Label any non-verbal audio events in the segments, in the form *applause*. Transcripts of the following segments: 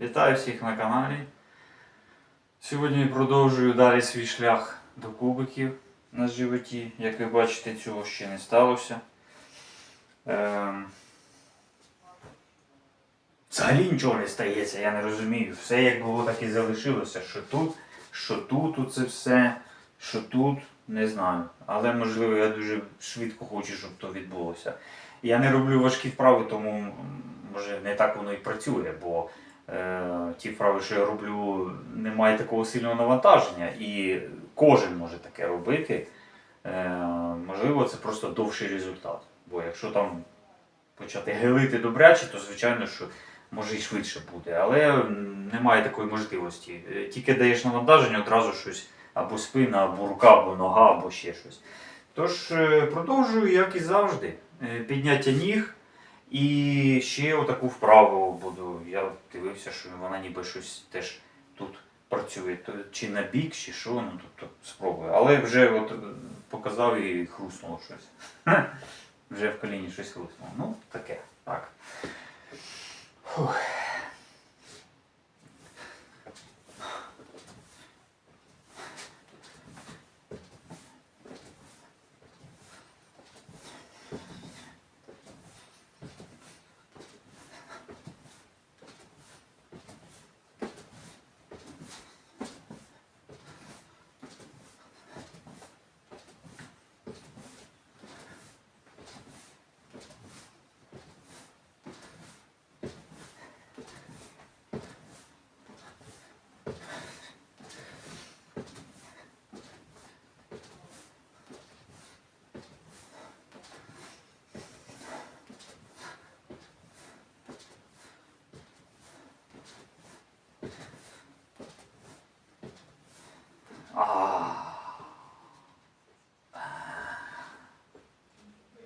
Вітаю всіх на каналі. Сьогодні продовжую далі свій шлях до кубиків на животі. Як ви бачите, цього ще не сталося. Ем... Взагалі нічого не стається, я не розумію. Все як було, так і залишилося. Що тут, що тут оце все, що тут, не знаю. Але можливо я дуже швидко хочу, щоб то відбулося. Я не роблю важкі вправи, тому може не так воно і працює, бо ті вправи, що я роблю, немає такого сильного навантаження, і кожен може таке робити. Е, можливо, це просто довший результат. Бо якщо там почати гелити добряче, то звичайно, що може і швидше буде. Але немає такої можливості. Е, Тільки даєш навантаження, одразу щось або спина, або рука, або нога, або ще щось. Тож е, продовжую, як і завжди. Е, Підняття ніг. І ще отаку вправу буду. Я дивився, що вона ніби щось теж тут працює. Чи на бік, чи що, ну тобто спробую. Але вже от е, показав і хруснуло щось. *laughs* Вже в коліні щось хруснуло. Ну, таке. Так. Фух.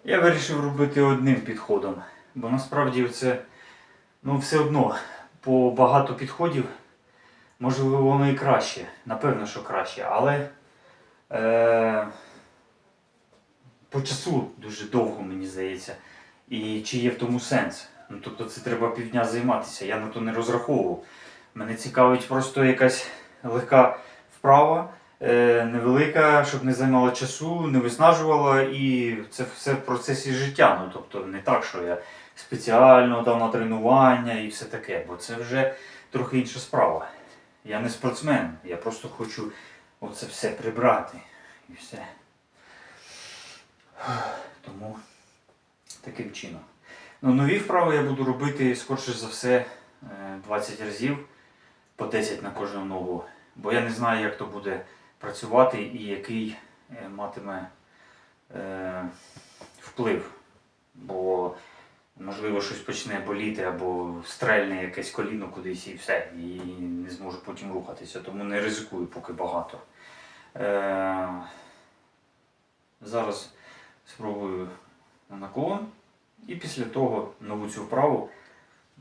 Я вирішив робити одним підходом, бо насправді це ну, все одно по багато підходів, можливо, воно і краще, напевно, що краще, але е, по часу дуже довго, мені здається. І чи є в тому сенс? Ну, тобто це треба півдня займатися, я на то не розраховував. Мене цікавить просто якась легка вправа, невелика, щоб не займала часу, не виснажувала, і це все в процесі життя. Ну тобто не так, що я спеціально дав на тренування і все таке, бо це вже трохи інша справа. Я не спортсмен, я просто хочу оце все прибрати. І все. Тому таким чином. Ну, нові вправи я буду робити скорше за все е, 20 разів по 10 на кожну ногу. Бо я не знаю, як то буде працювати і який е, матиме е, вплив. Бо можливо щось почне боліти або стрельне якесь коліно кудись і все, і не зможу потім рухатися, тому не ризикую поки багато. Е, зараз спробую на наклон і після того нову цю вправу.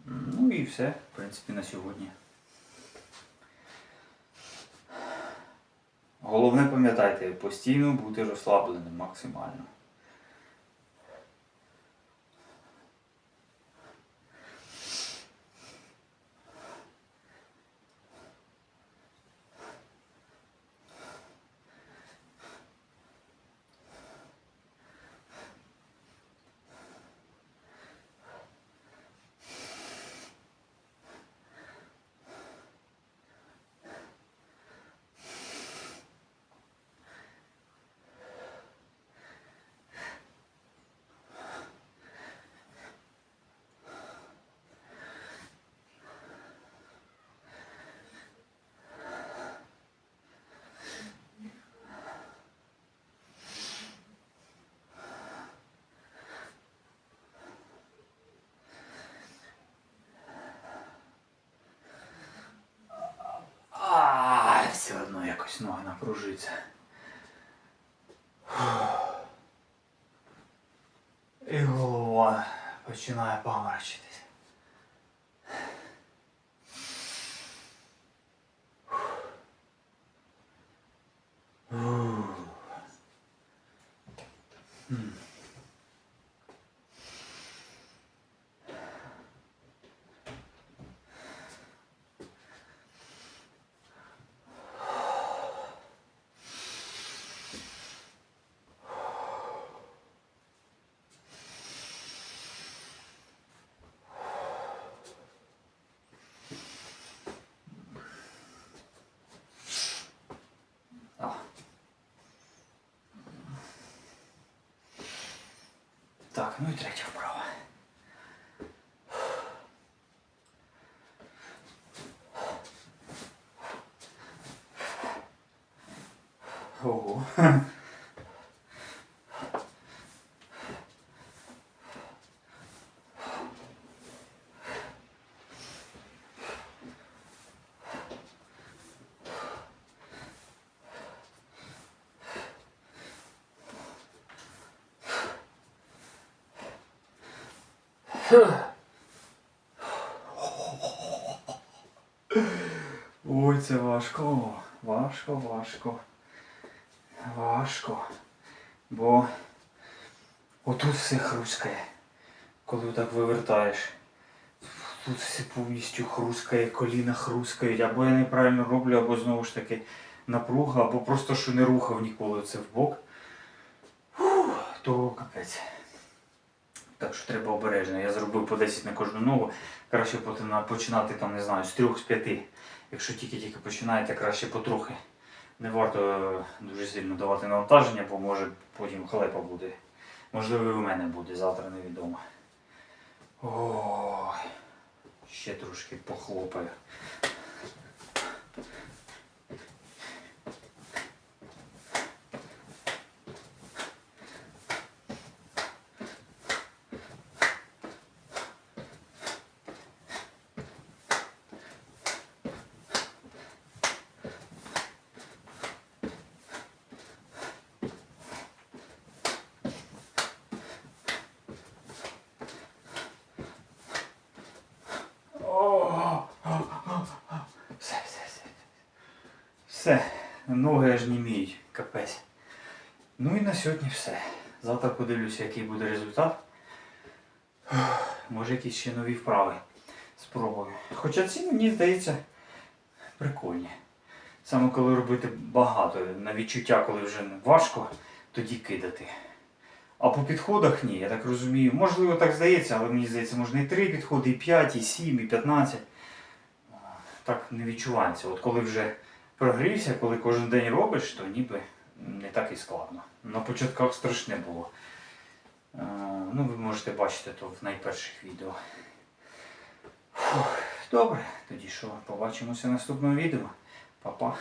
Ну і все, в принципі, на сьогодні. Головне пам'ятайте, постійно бути розслабленим максимально. А, все одно якось нога напружиться. І голова починає паморочитись. Ну і третя вправа. Ого. Ой, це важко. Важко, важко. Важко. Бо отут все хрускає, коли так вивертаєш. Тут все повністю хрускає, коліна хрускають, або я неправильно роблю, або знову ж таки напруга, або просто що не рухав ніколи це в бок. То капець. Так що треба обережно. Я зробив по 10 на кожну ногу. Краще починати там, не знаю, з трьох, з п'яти. Якщо тільки-тільки починаєте, краще потрохи. Не варто е, дуже сильно давати навантаження, бо може потім халепа буде. Можливо, і в мене буде, завтра невідомо. Ой, ще трошки похлопаю. О, Все, все, все. Все, ноги аж німіють, капець. Ну і на сьогодні все. Завтра подивлюся, який буде результат. Може якісь ще нові вправи спробую. Хоча ці мені здається прикольні. Саме коли робити багато, на відчуття, коли вже важко, тоді кидати. А по підходах ні, я так розумію. Можливо, так здається, але мені здається, можна і 3 підходи, і 5, і 7, і 15. Так не відчувається. От коли вже прогрівся, коли кожен день робиш, то ніби не так і складно. На початках страшне було. Е, Ну, ви можете бачити то в найперших відео. Фух, Добре, тоді що, побачимося в наступному відео. Па-па.